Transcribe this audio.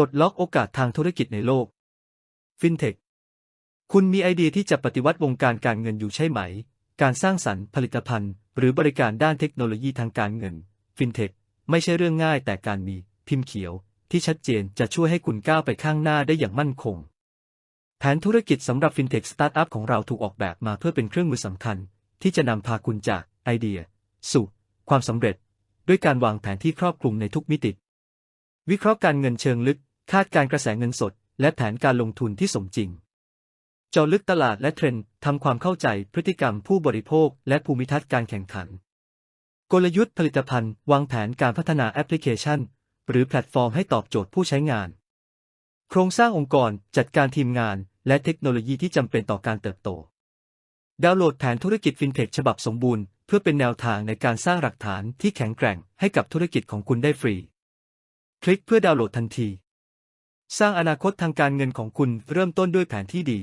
ปลดล็อกโอกาสทางธุรกิจในโลก ฟินเทค คุณมีไอเดียที่จะปฏิวัติวงการการเงินอยู่ใช่ไหม การสร้างสรรค์ผลิตภัณฑ์ หรือบริการด้านเทคโนโลยีทางการเงิน ฟินเทค ไม่ใช่เรื่องง่ายแต่การมี พิมพ์เขียว ที่ชัดเจนจะช่วยให้คุณก้าวไปข้างหน้าได้อย่างมั่นคง แผนธุรกิจสำหรับฟินเทคสตาร์ทอัพของเราถูกออกแบบมาเพื่อเป็นเครื่องมือสำคัญ ที่จะนำพาคุณจากไอเดีย สู่ ความสำเร็จ ด้วยการวางแผนที่ครอบคลุมในทุกมิติ วิเคราะห์การเงินเชิงลึก คาดการ์กระแสเงินสด และแผนการลงทุนที่สมจริง เจาะลึกตลาดและเทรนด์ทำความเข้าใจพฤติกรรมผู้บริโภค และภูมิทัศน์การแข่งขัน กลยุทธ์ผลิตภัณฑ์ วางแผนการพัฒนาแอปพลิเคชัน หรือแพลตฟอร์มให้ตอบโจทย์ผู้ใช้งาน โครงสร้างองค์กรจัดการทีมงาน และเทคโนโลยีที่จำเป็นต่อการเติบโต ดาวน์โหลดแผนธุรกิจฟินเทคฉบับสมบูรณ์เพื่อเป็นแนวทางในการสร้างหลักฐานที่แข็งแกร่งให้กับธุรกิจของคุณได้ฟรี คลิกเพื่อดาวน์โหลดทันที สร้างอนาคตทางการเงินของคุณเริ่มต้นด้วยแผนที่ดี